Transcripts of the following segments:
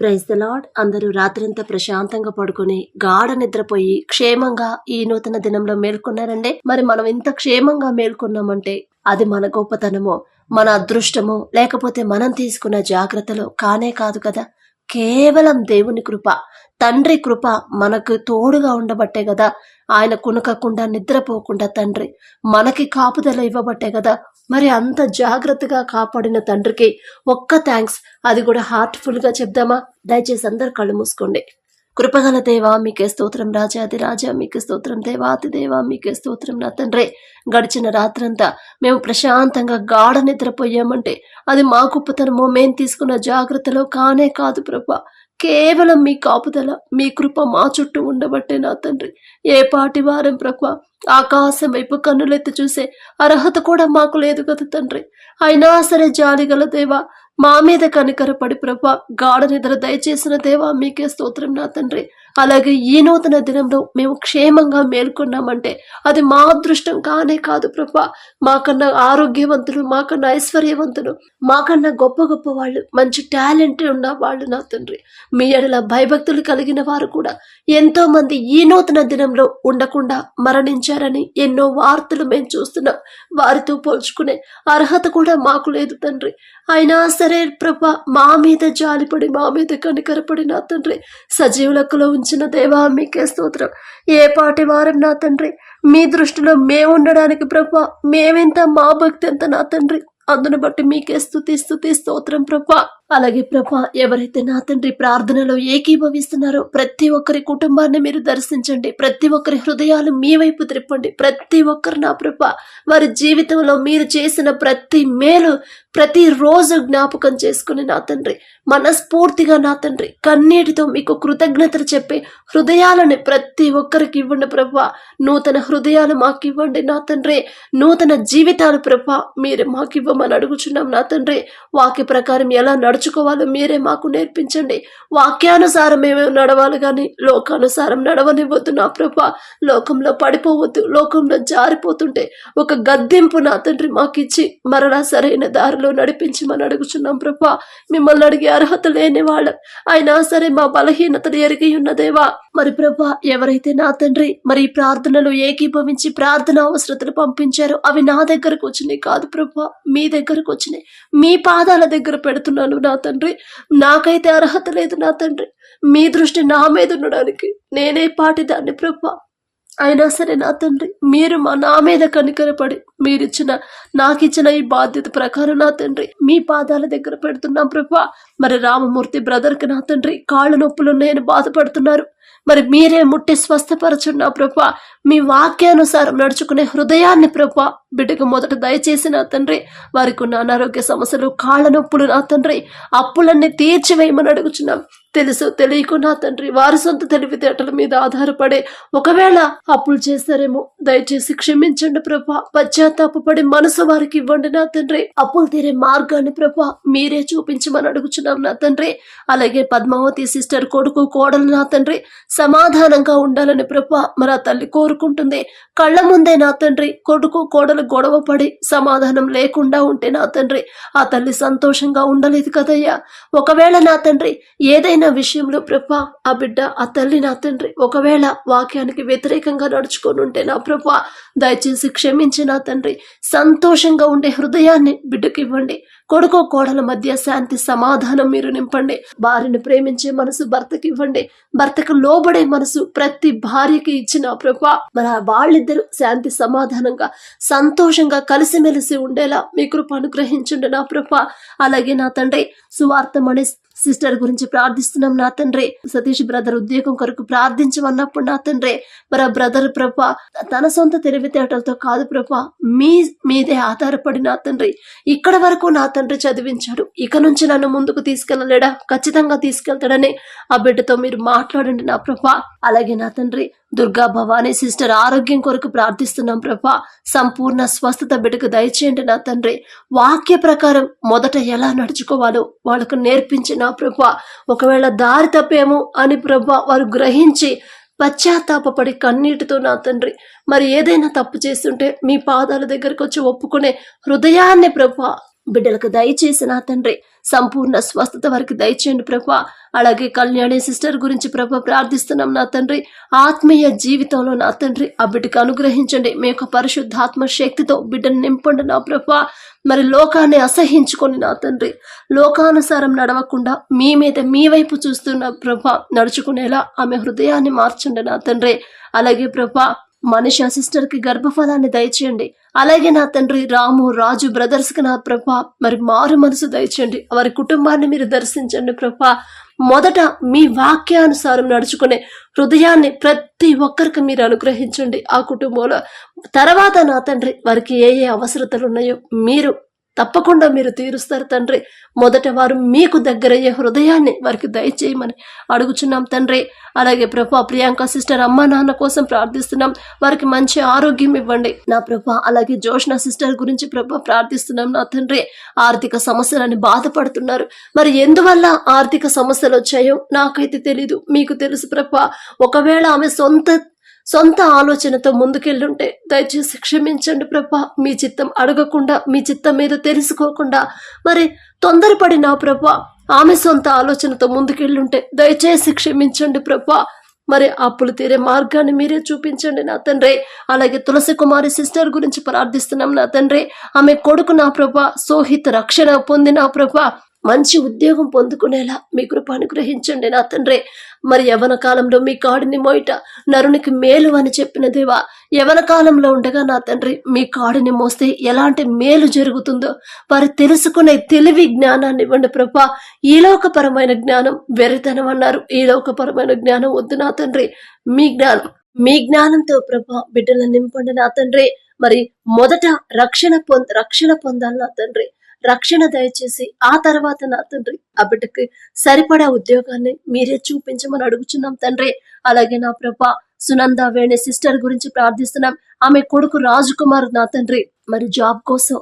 Praise the lord అందరూ రాత్రంతా ప్రశాంతంగా పడుకొని గాఢ నిద్రపోయి క్షేమంగా ఈ నూతన దినంలో మేల్కొన్నారండి మరి మనం ఇంత క్షేమంగా మేల్కొన్నామంటే అది మన గొప్పతనమో మన అదృష్టమో లేకపోతే మనం తీసుకున్న జాగ్రత్తలో కానే కాదు కదా. కేవలం దేవుని కృప తండ్రి కృప మనకు తోడుగా ఉండబట్టే కదా ఆయన కునకకుండా నిద్రపోకుండా తండ్రి మనకి కాపుదల ఇవ్వబట్టే కదా. మరి అంత జాగ్రత్తగా కాపాడిన తండ్రికి ఒక్క థ్యాంక్స్ అది కూడా హార్ట్ఫుల్గా చెప్దామా? దయచేసి అందరు కళ్ళు మూసుకోండి. కృపగల దేవా మీకే స్తోత్రం రాజాది రాజా మీకే స్తోత్రం దేవాతి దేవా మీకే స్తోత్రం నా తండ్రి. గడిచిన రాత్రంతా మేము ప్రశాంతంగా గాఢ నిద్రపోయామంటే అది మా గొప్పతనమో మేము తీసుకున్న జాగ్రత్తలో కానే కాదు ప్రభా. కేవలం మీ కాపుదల మీ కృప మా చుట్టూ ఉండబట్టే నా తండ్రి. ఏ పాటి వారం ప్రభా ఆకాశం వైపు కన్నులెత్తి చూసే అర్హత కూడా మాకు లేదు కదా తండ్రి. అయినా సరే జాలిగల దేవా మా మీద కనికరపడి ప్రభా గాఢ నిద్ర దయచేసిన దేవా మీకే స్తోత్రం నా తండ్రి. అలాగే ఈ నూతన దినంలో మేము క్షేమంగా మేల్కొన్నామంటే అది మా అదృష్టం కానే కాదు ప్రభా. మాకన్నా ఆరోగ్యవంతులు మాకన్నా ఐశ్వర్యవంతులు మాకన్నా గొప్ప గొప్ప వాళ్ళు మంచి టాలెంట్ ఉన్న వాళ్ళు నా తండ్రి. మీ ఎడల భయభక్తులు కలిగిన వారు కూడా ఎంతో మంది ఈ నూతన దినంలో ఉండకుండా మరణించారని ఎన్నో వార్తలు మేము చూస్తున్నాం. వారితో పోల్చుకునే అర్హత కూడా మాకు లేదు తండ్రి. అయినా సరే ప్రభ మా మీద జాలిపడి మా మీద కనికరపడి నా తండ్రి సజీవులకులో ఉంచిన దేవా మీకే స్తోత్రం. ఏ పాటి వారం నా తండ్రి? మీ దృష్టిలో మేము ఉండడానికి ప్రభ మేమెంత మా భక్తి ఎంత నా తండ్రి? అందును బట్టి మీకే స్థుతి స్థుతి స్తోత్రం ప్రభా అలాగే ప్రభా ఎవరైతే నా తండ్రి ప్రార్థనలో ఏకీభవిస్తున్నారో ప్రతి ఒక్కరి కుటుంబాన్ని మీరు దర్శించండి. ప్రతి ఒక్కరి హృదయాలు మీ వైపు త్రిప్పండి. ప్రతి ఒక్కరు నా ప్రభా వారి జీవితంలో మీరు చేసిన ప్రతి మేలు ప్రతి రోజు జ్ఞాపకం చేసుకుని నా తండ్రి మనస్ఫూర్తిగా నా తండ్రి కన్నీటితో మీకు కృతజ్ఞతలు చెప్పే హృదయాలని ప్రతి ఒక్కరికి ఇవ్వండి ప్రభా. నూతన హృదయాలు మాకు ఇవ్వండి నా తండ్రి. నూతన జీవితాలు ప్రభా మీరు మాకు ఇవ్వమని అడుగుచున్నాం నా తండ్రి. వాక్య ప్రకారం ఎలా నడుచుకోవాలో మీరే మాకు నేర్పించండి. వాక్యానుసారం మేము నడవాలి కానీ లోకానుసారం నడవనివ్వద్దు నా ప్రభా. లోకంలో పడిపోవద్దు లోకంలో జారిపోతుంటే ఒక గద్దెంపు నా తండ్రి మాకిచ్చి మరలా సరైన దారిలో నడిపించి మనం అడుగుచున్నాం ప్రభా. మిమ్మల్ని అడిగే అర్హత లేని వాళ్ళం. అయినా సరే మా బలహీనతలు ఎరిగి ఉన్నదేవా మరి ప్రభా ఎవరైతే నా తండ్రి మరి ప్రార్థనలు ఏకీభవించి ప్రార్థన అవసరతలు పంపించారో అవి నా దగ్గరకు వచ్చినాయి కాదు ప్రభా. మీ దగ్గరకు వచ్చినాయి. మీ పాదాల దగ్గర పెడుతున్నాను నా నా తండ్రి నాకైతే అర్హత లేదు నా తండ్రి. మీ దృష్టి నా మీద ఉండడానికి నేనే పాటిదాన్ని ప్రభా. అయినా సరే నా తండ్రి మీరు మా నా మీద కనికరపడి మీరిచ్చిన నాకిచ్చిన ఈ బాధ్యత ప్రకారం నా తండ్రి మీ పాదాల దగ్గర పెడుతున్నాం ప్రభా. మరి రామమూర్తి బ్రదర్కి నా తండ్రి కాళ్ళ నొప్పులు ఉన్నాయని బాధపడుతున్నారు. మరి మీరే ముట్టి స్వస్థపరచున్న ప్రభా మీ వాక్యానుసారం నడుచుకునే హృదయాన్ని ప్రభా బిడ్డకు మొదట దయచేసి నా తండ్రి వారికి ఉన్న అనారోగ్య సమస్యలు కాళ్ళ నొప్పులు నా తండ్రి అప్పులన్నీ తీర్చివేయమని అడుగుచున్నాం. తెలుసు తెలియకు నా తండ్రి వారి సొంత తెలివితేటల మీద ఆధారపడే ఒకవేళ అప్పులు చేస్తారేమో దయచేసి క్షమించండి ప్రభా. పశ్చాత్తాపడి మనసు వారికి ఇవ్వండి నా తండ్రి. అప్పులు తీరే మార్గాన్ని ప్రభా మీరే చూపించమని అడుగుచున్నాం నా తండ్రి. అలాగే పద్మావతి సిస్టర్ కొడుకు కోడలు నా తండ్రి సమాధానంగా ఉండాలని ప్రభా మరి తల్లి కోరుకుంటుంది. కళ్ళ ముందే నా తండ్రి కొడుకు కోడలు గొడవ పడి సమాధానం లేకుండా ఉంటే నా తండ్రి ఆ తల్లి సంతోషంగా ఉండలేదు కదయ్యా. ఒకవేళ నా తండ్రి ఏదైనా విషయంలో ప్రభా ఆ బిడ్డ ఆ తల్లి నా తండ్రి ఒకవేళ వాక్యానికి వ్యతిరేకంగా నడుచుకొని ఉంటే నా ప్రభా దయచేసి క్షమించి నా తండ్రి సంతోషంగా ఉండే హృదయాన్ని బిడ్డకి ఇవ్వండి కొడుకు కోడల మధ్య శాంతి సమాధానం మీరు నింపండి. భార్యను ప్రేమించే మనసు భర్తకి ఇవ్వండి భర్తకు లోబడే మనసు ప్రతి భార్యకి ఇచ్చిన ప్రభా మరి వాళ్ళిద్దరూ శాంతి సమాధానంగా సంతోషంగా కలిసిమెలిసి ఉండేలా మీ కృప అనుగ్రహించండి నా ప్రభా. అలాగే నా తండ్రి సువార్తమణి సిస్టర్ గురించి ప్రార్థిస్తున్నాం నా తండ్రి. సతీష్ బ్రదర్ ఉద్యోగం కొరకు ప్రార్థించమన్నప్పుడు నా తండ్రి మరి ఆ బ్రదర్ ప్రభ తన సొంత తెలివితేటలతో కాదు ప్రభ మీ మీదే ఆధారపడి నా తండ్రి. ఇక్కడ వరకు నా తండ్రి చదివించాడు. ఇక నుంచి నన్ను ముందుకు తీసుకెళ్ళలేడా? ఖచ్చితంగా తీసుకెళ్తాడని ఆ బిడ్డతో మీరు మాట్లాడండి నా ప్రభ. అలాగే నా తండ్రి దుర్గా భవానీ సిస్టర్ ఆరోగ్యం కొరకు ప్రార్థిస్తున్నాం ప్రభా. సంపూర్ణ స్వస్థత బిడ్డకు దయచేయండి నా తండ్రి. వాక్య ప్రకారం మొదట ఎలా నడుచుకోవాలో వాళ్ళకు నేర్పించి నా ప్రభా. ఒకవేళ దారి తప్పేమో అని ప్రభా వారు గ్రహించి పశ్చాత్తాపడి కన్నీటితో నా తండ్రి. మరి ఏదైనా తప్పు చేస్తుంటే మీ పాదాల దగ్గరకు వచ్చి ఒప్పుకునే హృదయాన్ని ప్రభా బిడ్డలకు దయచేసి నా తండ్రి. సంపూర్ణ స్వస్థత వారికి దయచేయండి ప్రభా. అలాగే కళ్యాణి సిస్టర్ గురించి ప్రభ ప్రార్థిస్తున్నాం నా తండ్రి. ఆత్మీయ జీవితంలో నా తండ్రి ఆ బిడ్డకు అనుగ్రహించండి. మీ యొక్క పరిశుద్ధాత్మ శక్తితో బిడ్డను నింపండి నా ప్రభా. మరి లోకాన్ని అసహించుకొని నా తండ్రి లోకానుసారం నడవకుండా మీ మీద మీ వైపు చూస్తున్న ప్రభ నడుచుకునేలా ఆమె హృదయాన్ని మార్చండి నా తండ్రి. అలాగే ప్రభా మనిషి సిస్టర్కి గర్భఫలాన్ని దయచేయండి. అలాగే నా తండ్రి రాము రాజు బ్రదర్స్కి నా ప్రభా మరి మారు మనసు దయచేయండి. వారి కుటుంబాన్ని మీరు దర్శించండి ప్రభా. మొదట మీ వాక్యానుసారం నడుచుకునే హృదయాన్ని ప్రతి ఒక్కరికి మీరు అనుగ్రహించండి. ఆ కుటుంబంలో తర్వాత నా తండ్రి వారికి ఏ ఏ అవసరతలు ఉన్నాయో మీరు తప్పకుండా మీరు తీరుస్తారు తండ్రి. మొదట వారు మీకు దగ్గరయ్యే హృదయాన్ని వారికి దయచేయమని అడుగుచున్నాం తండ్రి. అలాగే ప్రభా ప్రియాంక సిస్టర్ అమ్మా నాన్న కోసం ప్రార్థిస్తున్నాం. వారికి మంచి ఆరోగ్యం ఇవ్వండి. నా ప్రభా అలాగే జోష్న సిస్టర్ గురించి ప్రభా ప్రార్థిస్తున్నాం నా తండ్రి. ఆర్థిక సమస్యలని బాధపడుతున్నారు. మరి ఎందువల్ల ఆర్థిక సమస్యలు వచ్చాయో నాకైతే తెలీదు. మీకు తెలుసు ప్రభా ఒకవేళ ఆమె సొంత సొంత ఆలోచనతో ముందుకెళ్ళుంటే దయచేసి క్షమించండి ప్రభా. మీ చిత్తం అడగకుండా మీ చిత్తం మీద తెలుసుకోకుండా మరి తొందరపడి నా ప్రభా ఆమె సొంత ఆలోచనతో ముందుకెళ్ళుంటే దయచేసి క్షమించండి ప్రభా. మరి అప్పులు తీరే మార్గాన్ని మీరే చూపించండి నా తండ్రి. అలాగే తులసి కుమారి సిస్టర్ గురించి ప్రార్థిస్తున్నాం నా తండ్రి. ఆమె కొడుకు నా ప్రభా సోహిత రక్షణ పొంది నా ప్రభా మంచి ఉద్యోగం పొందుకునేలా మీ కృప అనుగ్రహించండి నా తండ్రి. మరి యవన కాలంలో మీ కాడిని మోయట నరునికి మేలు అని చెప్పిన దేవా యవన కాలంలో ఉండగా నా తండ్రి మీ కాడిని మోస్తే ఎలాంటి మేలు జరుగుతుందో వారు తెలుసుకునే తెలివి జ్ఞానాన్ని ఇవ్వండి ప్రభా. ఈ లోకపరమైన జ్ఞానం వెరితనం అన్నారు. ఈ లోకపరమైన జ్ఞానం వద్దు నా తండ్రి. మీ జ్ఞానం మీ జ్ఞానంతో ప్రభా బిడ్డలను నింపండి నా తండ్రి. మరి మొదట రక్షణ పొంద రక్షణ పొందాలి నా తండ్రి. రక్షణ దయచేసి ఆ తర్వాత నా తండ్రి ఆ బిడ్డకి సరిపడా ఉద్యోగాన్ని మీరే చూపించమని అడుగుచున్నాం తండ్రి. అలాగే నా ప్రభా సునంద వేణి సిస్టర్ గురించి ప్రార్థిస్తున్నాం. ఆమె కొడుకు రాజకుమార్ నా తండ్రి. మరి జాబ్ కోసం?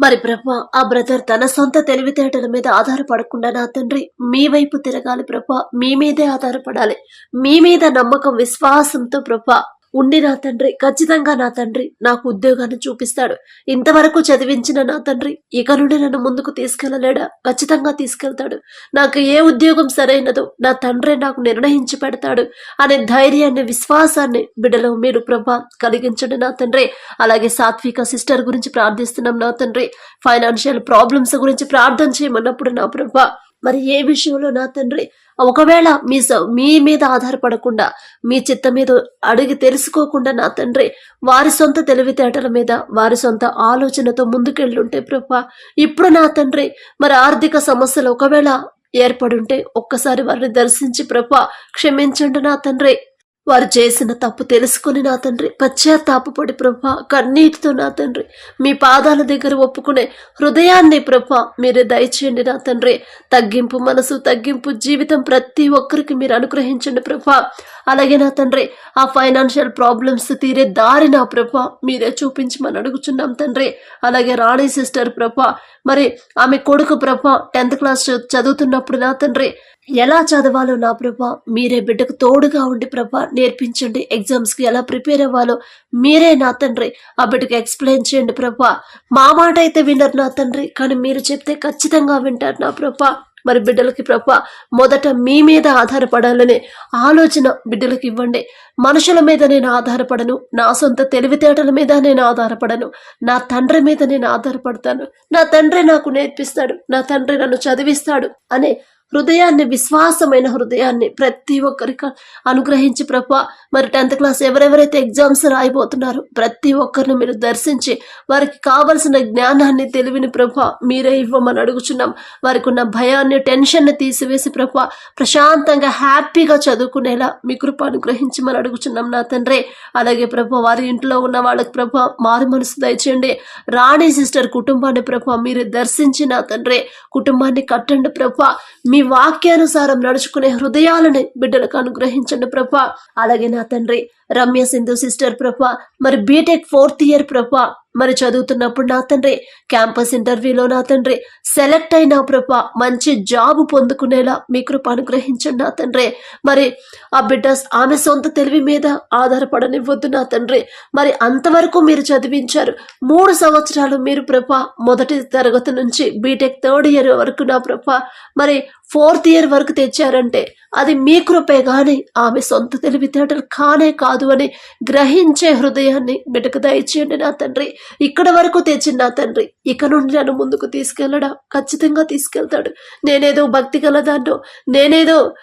మరి ప్రభా ఆ బ్రదర్ తన సొంత తెలివితేటల మీద ఆధారపడకుండా నా తండ్రి మీ వైపు తిరగాలి ప్రభా. మీ మీదే ఆధారపడాలి. మీ మీద నమ్మకం విశ్వాసంతో ప్రభా ఉండి నా తండ్రి ఖచ్చితంగా నా తండ్రి నాకు ఉద్యోగాన్ని చూపిస్తాడు. ఇంతవరకు చదివించిన నా తండ్రి ఇక నుండి నన్ను ముందుకు తీసుకెళ్ళలేడా? ఖచ్చితంగా తీసుకెళ్తాడు. నాకు ఏ ఉద్యోగం సరైనదో నా తండ్రి నాకు నిర్ణయించి పెడతాడు అనే ధైర్యాన్ని విశ్వాసాన్ని బిడ్డలో మీరు ప్రభా కలిగించండి నా తండ్రి. అలాగే సాత్విక సిస్టర్ గురించి ప్రార్థిస్తున్నాం నా తండ్రి. ఫైనాన్షియల్ ప్రాబ్లమ్స్ గురించి ప్రార్థన చేయమన్నప్పుడు నా ప్రభా మరి ఏ విషయంలో నా తండ్రి ఒకవేళ మీ మీ మీద ఆధారపడకుండా మీ చిత్త మీద అడిగి తెలుసుకోకుండా నా తండ్రి వారి సొంత తెలివితేటల మీద వారి సొంత ఆలోచనతో ముందుకెళ్ళుంటే ప్రభా ఇప్పుడు నా తండ్రి మరి ఆర్థిక సమస్యలు ఒకవేళ ఏర్పడుంటే ఒక్కసారి వారిని దర్శించి ప్రభా క్షమించండి నా తండ్రి. వారు చేసిన తప్పు తెలుసుకుని నా తండ్రి పశ్చాత్తాపడి ప్రభా కన్నీటితో నా తండ్రి మీ పాదాల దగ్గర ఒప్పుకునే హృదయాన్ని ప్రభా మీరే దయచేయండి నా తండ్రి. తగ్గింపు మనసు తగ్గింపు జీవితం ప్రతి ఒక్కరికి మీరు అనుగ్రహించండి ప్రభా. అలాగే నా తండ్రి ఆ ఫైనాన్షియల్ ప్రాబ్లమ్స్ తీరే దారి నా ప్రభా మీరే చూపించి మనం అడుగుచున్నాం తండ్రి. అలాగే రాణి సిస్టర్ ప్రభా మరి ఆమె కొడుకు ప్రభా టెన్త్ క్లాస్ చదువుతున్నప్పుడు నా తండ్రి ఎలా చదవాలో నా ప్రభా? మీరే బిడ్డకు తోడుగా ఉండి ప్రభా నేర్పించండి. ఎగ్జామ్స్కి ఎలా ప్రిపేర్ అవ్వాలో మీరే నా తండ్రి. ఆ బిడ్డకు ఎక్స్ప్లెయిన్ చేయండి ప్రభా. మా మాట అయితే వినరు నా తండ్రి కానీ మీరు చెప్తే ఖచ్చితంగా వింటారు నా ప్రభా. మరి బిడ్డలకి ప్రభా మొదట మీ మీద ఆధారపడాలనే ఆలోచన బిడ్డలకు ఇవ్వండి. మనుషుల మీద నేను ఆధారపడను నా సొంత తెలివితేటల మీద నేను ఆధారపడను నా తండ్రి మీద నేను ఆధారపడతాను. నా తండ్రి నాకు నేర్పిస్తాడు నా తండ్రి నన్ను చదివిస్తాడు అనే హృదయాన్ని విశ్వాసమైన హృదయాన్ని ప్రతి ఒక్కరికి అనుగ్రహించి ప్రభ. మరి టెన్త్ క్లాస్ ఎవరెవరైతే ఎగ్జామ్స్ రాయిపోతున్నారో ప్రతి ఒక్కరిని మీరు దర్శించి వారికి కావలసిన జ్ఞానాన్ని తెలివిని ప్రభా మీరే ఇవ్వమని అడుగుచున్నాం. వారికి ఉన్న భయాన్ని టెన్షన్ని తీసివేసి ప్రభా ప్రశాంతంగా హ్యాపీగా చదువుకునేలా మీ కృప అనుగ్రహించమని అడుగుచున్నాం నా తండ్రి. అలాగే ప్రభా వారి ఇంట్లో ఉన్న వాళ్ళకి ప్రభా మారు మనసు దయచేయండి. రాణి సిస్టర్ కుటుంబాన్ని ప్రభ మీరు దర్శించి నా తండ్రి. కుటుంబాన్ని కట్టండి ప్రభా. మీ వాక్యానుసారం నడుచుకునే హృదయాలని బిడ్డలకు అనుగ్రహించండి ప్రభా. అలాగే నా తండ్రి రమ్య సింధు సిస్టర్ ప్రభా మరి బీటెక్ ఫోర్త్ ఇయర్ ప్రభా. మరి చదువుతున్నప్పుడు నా తండ్రి క్యాంపస్ ఇంటర్వ్యూలో నా తండ్రి సెలెక్ట్ అయిన ప్రభ మంచి జాబ్ పొందుకునేలా మీ కృప అనుగ్రహించండి నా తండ్రి. మరి ఆ బిడ్డ ఆమె సొంత తెలివి మీద ఆధారపడనివ్వద్దు నా తండ్రి. మరి అంతవరకు మీరు చదివించారు. మూడు సంవత్సరాలు మీరు ప్రభ మొదటి తరగతి నుంచి బీటెక్ థర్డ్ ఇయర్ వరకు నా ప్రభ. మరి ఫోర్త్ ఇయర్ వరకు తెచ్చారంటే అది మీ కృపే కానీ ఆమె సొంత తెలివితేటలు కానే కాదు అని గ్రహించే హృదయాన్ని బిడ్డకు దయచేయండి నా తండ్రి. ఇక్కడ వరకు తెచ్చిన నా తండ్రి. ఇక నుండి నన్ను ముందుకు తీసుకెళ్ళడా? ఖచ్చితంగా తీసుకెళ్తాడు. నేనేదో భక్తి గలదాన్నో నేనేదో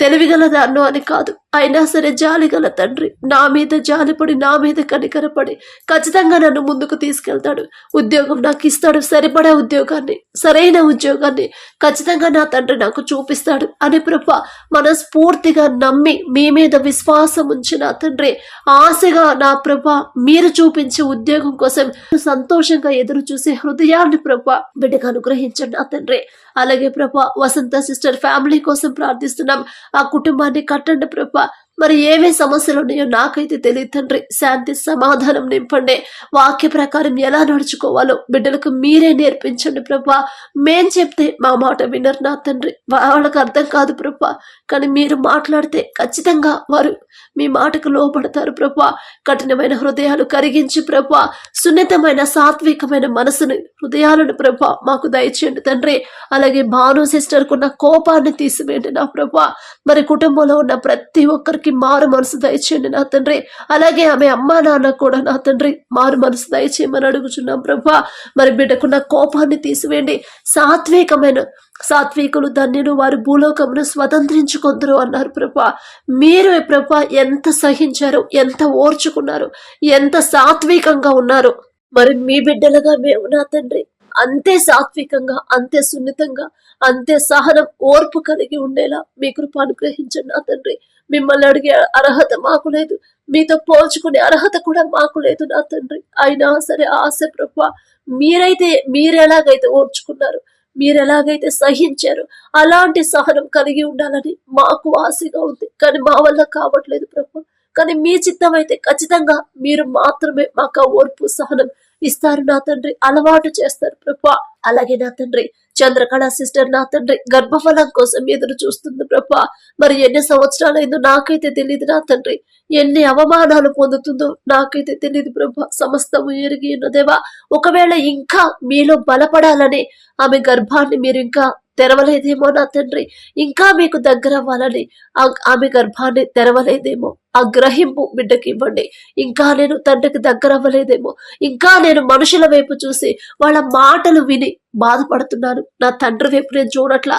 తెలివిగలదాన్నో అని కాదు. అయినా సరే జాలి గల తండ్రి నా మీద జాలిపడి నా మీద కనికరపడి ఖచ్చితంగా నన్ను ముందుకు తీసుకెళ్తాడు. ఉద్యోగం నాకు ఇస్తాడు సరిపడే ఉద్యోగాన్ని సరైన ఉద్యోగాన్ని ఖచ్చితంగా నా తండ్రి నాకు చూపిస్తాడు అని ప్రభ మనస్ఫూర్తిగా నమ్మి మీ మీద విశ్వాసం ఉంచి నా తండ్రి ఆశగా నా ప్రభ మీరు చూపించే ఉద్యోగం కోసం సంతోషంగా ఎదురు చూసే హృదయాన్ని ప్రభ బిడ్డకు అనుగ్రహించండి నా తండ్రి. అలాగే ప్రభ వసంత సిస్టర్ ఫ్యామిలీ కోసం ప్రార్థిస్తున్నాం. ఆ కుటుంబాన్ని కట్టండి ప్రభ. మరి ఏవే సమస్యలు ఉన్నాయో నాకైతే తెలియదు తండ్రి. శాంతి సమాధానం నింపండి. వాక్య ప్రకారం ఎలా నడుచుకోవాలో బిడ్డలకు మీరే నేర్పించండి ప్రభా. మేం చెప్తే మా మాట వినరు నా తండ్రి. వాళ్ళకి అర్థం కాదు ప్రభా. కానీ మీరు మాట్లాడితే ఖచ్చితంగా వారు మీ మాటకు లోపడతారు ప్రభా. కఠినమైన హృదయాలు కరిగించి ప్రభా. సున్నితమైన సాత్వికమైన మనసుని హృదయాలను ప్రభా మాకు దయచేయండి తండ్రి. అలాగే భాను సిస్టర్కున్న కోపాన్ని తీసివేయండి నా ప్రభా. మరి కుటుంబంలో ఉన్న ప్రతి ఒక్కరికి మారు మనసు దయచేయండి నా తండ్రి. అలాగే ఆమె అమ్మా నాన్న కూడా నా తండ్రి. మారు మనసు దయచేయమని అడుగుచున్నాం ప్రభా. మరి బిడ్డకున్న కోపాన్ని తీసివేయండి. సాత్వికమైన సాత్వికులు ధన్యులు వారు భూలోకమును స్వతంత్రించుకుందరు అన్నారు ప్రభా. మీరు ప్రభా ఎంత సహించారు ఎంత ఓర్చుకున్నారు ఎంత సాత్వికంగా ఉన్నారు. మరి మీ బిడ్డలుగా మేము నా తండ్రి. అంతే సాత్వికంగా అంతే సున్నితంగా అంతే సహనం ఓర్పు కలిగి ఉండేలా మీ కృప అనుగ్రహించండి నా తండ్రి. మిమ్మల్ని అడిగే అర్హత మాకు లేదు. మీతో పోల్చుకునే అర్హత కూడా మాకు లేదు నా తండ్రి. అయినా సరే ఆశ ప్రభు మీరైతే మీరెలాగైతే ఓర్చుకున్నారు మీరు ఎలాగైతే సహించారు అలాంటి సహనం కలిగి ఉండాలని మాకు ఆశగా ఉంది. కానీ మా వల్ల కావట్లేదు ప్రభు. కానీ మీ చిత్తం అయితే ఖచ్చితంగా మీరు మాత్రమే మాకు ఆ ఓర్పు సహనం ఇస్తారు నా తండ్రి అలవాటు చేస్తారు ప్రభా. అలాగే నా తండ్రి చంద్రకళ సిస్టర్ నా తండ్రి గర్భఫలం కోసం ఎదురు చూస్తుంది ప్రభా. మరి ఎన్ని సంవత్సరాలైందో నాకైతే తెలియదు నా తండ్రి. ఎన్ని అవమానాలు పొందుతుందో నాకైతే తెలియదు ప్రభా. సమస్తము ఎరిగి ఉన్నదేవా ఒకవేళ ఇంకా మీలో బలపడాలని ఆమె గర్భాన్ని మీరు ఇంకా తెరవలేదేమో నా తండ్రి. ఇంకా మీకు దగ్గర అవ్వాలని ఆమె గర్భాన్ని తెరవలేదేమో. ఆ గ్రహింపు బిడ్డకి ఇవ్వండి. ఇంకా నేను తండ్రికి దగ్గర అవ్వలేదేమో ఇంకా నేను మనుషుల వైపు చూసి వాళ్ళ మాటలు విని బాధపడుతున్నాను. నా తండ్రి వైపు నేను చూడట్లా.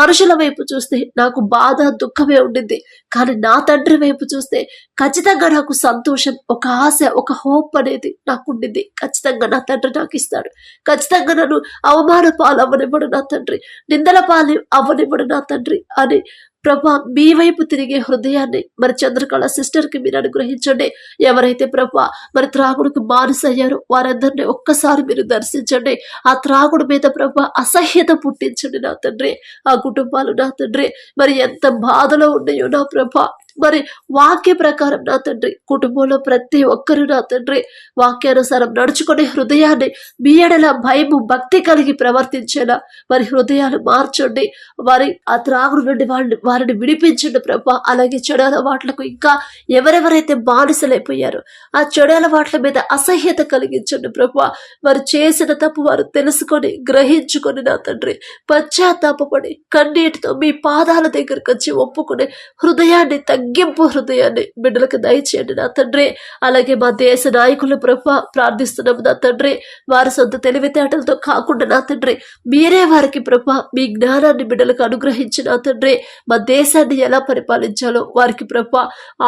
మనుషుల వైపు చూస్తే నాకు బాధ దుఃఖమే ఉండింది. కానీ నా తండ్రి వైపు చూస్తే ఖచ్చితంగా నాకు సంతోషం ఒక ఆశ ఒక హోప్ అనేది నాకు ఉండింది. ఖచ్చితంగా నా తండ్రి నాకు ఇస్తాడు. ఖచ్చితంగా నన్ను అవమాన పాలు అవ్వనివ్వడు నా తండ్రి. నిందల పాలు అవ్వనివ్వడు నా తండ్రి అని ప్రభా మీ వైపు తిరిగే హృదయాన్ని మరి చంద్రకళ సిస్టర్కి మీరు అనుగ్రహించండి. ఎవరైతే ప్రభా మరి త్రాగుడుకు బానిసయ్యారో వారందరినీ ఒక్కసారి మీరు దర్శించండి. ఆ త్రాగుడు మీద ప్రభా అసహ్యత పుట్టించండి నా తండ్రి. ఆ కుటుంబాలు నా తండ్రి. మరి ఎంత బాధలో ఉన్నాయో నా ప్రభా మరి వాక్య ప్రకారం నా తండ్రి కుటుంబంలో ప్రతి ఒక్కరు నా తండ్రి వాక్యానుసారం నడుచుకునే హృదయాన్ని మీ ఎడల భయము భక్తి కలిగి ప్రవర్తించేలా మరి హృదయాలు మార్చండి. వారి ఆ త్రాగుడు నుండి వారిని వారిని విడిపించండి ప్రభా. అలాగే చెడు అలవాట్లకు ఇంకా ఎవరెవరైతే బానిసలైపోయారో ఆ చెడు అలవాట్ల మీద అసహ్యత కలిగించండి ప్రభా. వారు చేసిన తప్పు వారు తెలుసుకొని గ్రహించుకొని నా తండ్రి పశ్చాత్తాపడి కన్నీటితో మీ పాదాల దగ్గరకు వచ్చి ఒప్పుకునే హృదయాన్ని తగ్గి తగ్గింపు హృదయాన్ని బిడ్డలకు దయచేయండి నా తండ్రి. అలాగే మా దేశ నాయకులు ప్రభా ప్రార్థిస్తున్నాము నా తండ్రి. వారి సొంత తెలివితేటలతో కాకుండా నా తండ్రి మీరే వారికి ప్రభా మీ జ్ఞానాన్ని బిడ్డలకు అనుగ్రహించి నా తండ్రి. మా దేశాన్ని ఎలా పరిపాలించాలో వారికి ప్రభా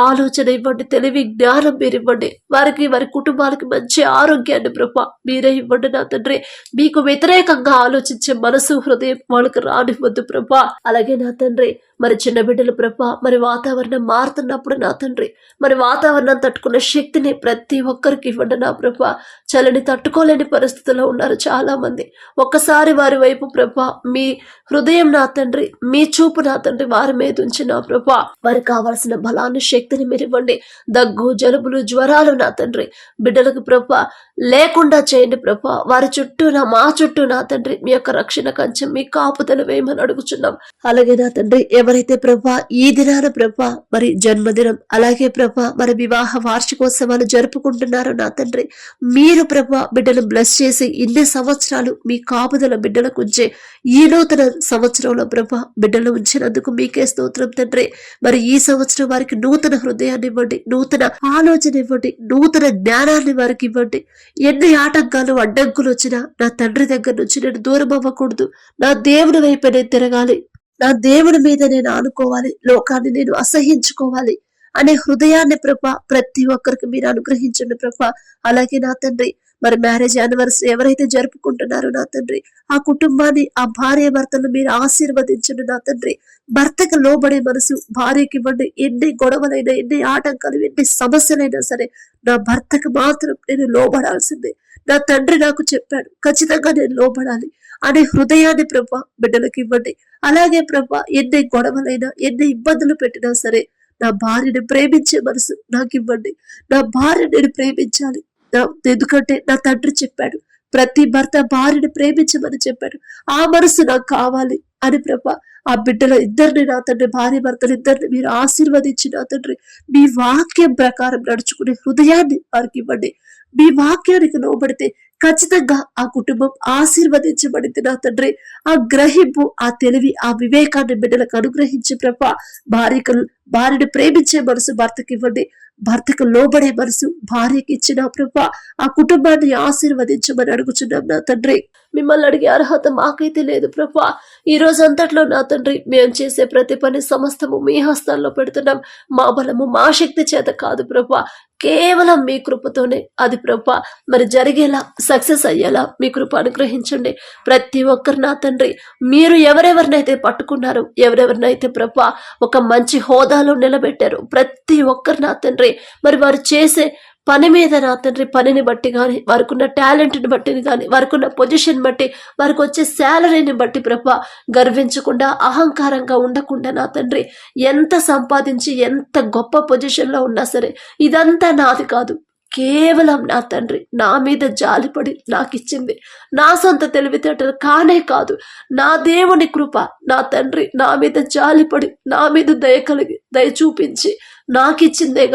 ఆలోచన ఇవ్వండి తెలివి జ్ఞానం మీరు ఇవ్వండి. వారికి వారి కుటుంబాలకి మంచి ఆరోగ్యాన్ని ప్రభా మీరే ఇవ్వండి నా తండ్రి. మీకు వ్యతిరేకంగా ఆలోచించే మనసు హృదయం వాళ్ళకి రానివ్వద్దు ప్రభా. అలాగే నా తండ్రి మరి చిన్న బిడ్డలు ప్రభా మరి వాతావరణం మారుతున్నప్పుడు నా తండ్రి మరి వాతావరణం తట్టుకున్న శక్తిని ప్రతి ఒక్కరికి ఇవ్వండి నా ప్రభా. చలిని తట్టుకోలేని పరిస్థితుల్లో ఉన్నారు చాలామంది. ఒక్కసారి వారి వైపు ప్రభా మీ హృదయం నా తండ్రి మీ చూపు నా తండ్రి వారి మీద ఉంచి నా ప్రభా. వారికి కావాల్సిన బలాన్ని శక్తిని మీరు ఇవ్వండి. దగ్గు జలుబులు జ్వరాలు నా తండ్రి. బిడ్డలకు ప్రభా లేకుండా చేయండి ప్రభా. వారి చుట్టూ నా మా చుట్టూ నా తండ్రి మీ యొక్క రక్షణ కంచెం మీ కాపుదల వేయమని అడుగుచున్నాం. అలాగే నా తండ్రి ఎవరైతే ప్రభా ఈ దినాన ప్రభా మరి జన్మదినం అలాగే ప్రభా మరి వివాహ వార్షికోత్సవాలు జరుపుకుంటున్నారో నా తండ్రి మీరు ప్రభా బిడ్డను బ్లెస్ చేసి ఇన్ని సంవత్సరాలు మీ కాపుదల బిడ్డలకు ఉంచే ఈ నూతన సంవత్సరంలో ప్రభా బిడ్డలు ఉంచినందుకు మీకే స్తోత్రం తండ్రి. మరి ఈ సంవత్సరం వారికి నూతన హృదయాన్ని ఇవ్వండి నూతన ఆలోచన ఇవ్వండి నూతన జ్ఞానాన్ని వారికి ఇవ్వండి. ఎన్ని ఆటంకాలు అడ్డంకులు వచ్చినా నా తండ్రి దగ్గర నుంచి నేను దూరం అవ్వకూడదు. నా దేవుని వైపు నేను తిరగాలి. నా దేవుని మీద నేను ఆనుకోవాలి. లోకాన్ని నేను అసహించుకోవాలి అనే హృదయాన్ని ప్రభ ప్రతి ఒక్కరికి మీరు అనుగ్రహించండి ప్రభ. అలాగే నా తండ్రి మరి మ్యారేజ్ యానివర్సరీ ఎవరైతే జరుపుకుంటున్నారో నా తండ్రి ఆ కుటుంబాన్ని ఆ భార్య భర్తలు మీరు ఆశీర్వదించండి నా తండ్రి. భర్తకు లోబడే మనసు భార్యకి ఇవ్వండి. ఎన్ని గొడవలైనా ఎన్ని ఆటంకాలు ఎన్ని సమస్యలైనా సరే నా భర్తకు మాత్రం నేను లోబడాల్సిందే. నా తండ్రి నాకు చెప్పాడు ఖచ్చితంగా నేను లోబడాలి అనే హృదయాన్ని ప్రభ బిడ్డలకు ఇవ్వండి. అలాగే ప్రభ ఎన్ని గొడవలైనా ఎన్ని ఇబ్బందులు పెట్టినా సరే నా భార్యని ప్రేమించే మనసు నాకు ఇవ్వండి. నా భార్య నేను ప్రేమించాలి. నా- ఎందుకంటే నా తండ్రి చెప్పాడు ప్రతి భర్త భార్యని ప్రేమించమని చెప్పాడు. ఆ మనసు నాకు కావాలి అని ప్రభ ఆ బిడ్డల ఇద్దరిని నా తండ్రి భార్య భర్తలు ఇద్దరిని మీరు ఆశీర్వదించి నా తండ్రి మీ వాక్యం ప్రకారం నడుచుకునే హృదయాన్ని వారికి ఇవ్వండి. మీ వాక్యానికి లోబడితే ఖచ్చితంగా ఆ కుటుంబం ఆశీర్వదించబడింది నా తండ్రి. ఆ గ్రహింపు ఆ తెలివి ఆ వివేకాన్ని బిడ్డలకు అనుగ్రహించి ప్రభ. భార్యకు భార్యను ప్రేమించే మనసు భర్తకి ఇవ్వండి. భర్తకు లోబడే మనసు భార్యకి ఇచ్చిన ప్రభ. ఆ కుటుంబాన్ని ఆశీర్వదించమని అడుగుచున్నాం నా తండ్రి. మిమ్మల్ని అడిగే అర్హత మాకైతే లేదు ప్రభా. ఈ రోజు అంతట్లో నా తండ్రి మేము చేసే ప్రతి పని సమస్తము మీ హస్తాల్లో పెడుతున్నాం. మా బలము మా శక్తి చేత కాదు ప్రభా. కేవలం మీ కృపతోనే. అది ప్రభ మరి జరిగేలా సక్సెస్ అయ్యేలా మీ కృప అనుగ్రహించండి. ప్రతి ఒక్కరు నా తండ్రి మీరు ఎవరెవరినైతే పట్టుకున్నారు ఎవరెవరినైతే ప్రభ ఒక మంచి హోదాలో నిలబెట్టారు ప్రతి ఒక్కరు నా తండ్రి మరి వారు చేసే పని మీద నా తండ్రి పనిని బట్టి కానీ వారికి ఉన్న టాలెంట్ని బట్టి కానీ వారికి ఉన్న పొజిషన్ బట్టి వారికి వచ్చే శాలరీని బట్టి ప్రభ గర్వించకుండా అహంకారంగా ఉండకుండా నా తండ్రి ఎంత సంపాదించి ఎంత గొప్ప పొజిషన్లో ఉన్నా సరే ఇదంతా నాది కాదు. కేవలం నా తండ్రి నా మీద జాలిపడి నాకు ఇచ్చింది నా సొంత తెలివితేటలు కానే కాదు. నా దేవుని కృప నా తండ్రి నా మీద జాలిపడి నా మీద దయ కలిగి దయ చూపించి నాకు ఇచ్చిందే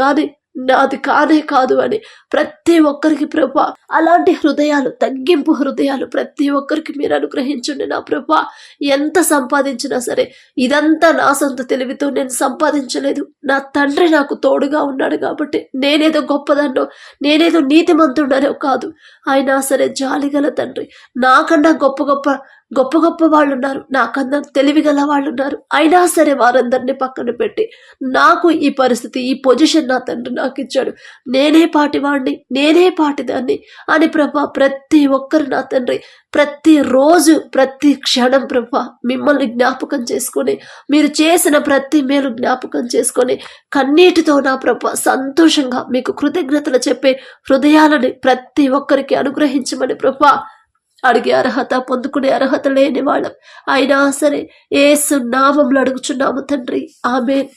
నాది కానే కాదు అని ప్రతి ఒక్కరికి ప్రభా అలాంటి హృదయాలు తగ్గింపు హృదయాలు ప్రతి ఒక్కరికి మీరు అనుగ్రహించండి నా ప్రభా. ఎంత సంపాదించినా సరే ఇదంతా నా సొంత తెలివితో నేను సంపాదించలేదు. నా తండ్రి నాకు తోడుగా ఉన్నాడు కాబట్టి నేనేదో గొప్పదన్నో నేనేదో నీతిమంతుడనో కాదు. అయినా సరే జాలిగల తండ్రి నాకన్నా గొప్ప గొప్ప గొప్ప గొప్ప వాళ్ళు ఉన్నారు నాకన్నా తెలివి గల వాళ్ళు ఉన్నారు అయినా సరే వారందరినీ పక్కన పెట్టి నాకు ఈ పరిస్థితి ఈ పొజిషన్ నా తండ్రి నాకు ఇచ్చాడు. నేనే పాటివాడిని నేనే పాటిదాన్ని అని ప్రభా ప్రతి ఒక్కరు నా తండ్రి ప్రతి రోజు ప్రతి క్షణం ప్రభా మిమ్మల్ని జ్ఞాపకం చేసుకొని మీరు చేసిన ప్రతి మేలు జ్ఞాపకం చేసుకొని కన్నీటితో నా ప్రభా సంతోషంగా మీకు కృతజ్ఞతలు చెప్పే హృదయాలని ప్రతి ఒక్కరికి అనుగ్రహించమని ప్రభా అడిగే అర్హత పొందుకునే అర్హత లేని వాళ్ళం. అయినా సరే ఏసు సున్నామంలో అడుగుచున్నాము తండ్రి. ఆమె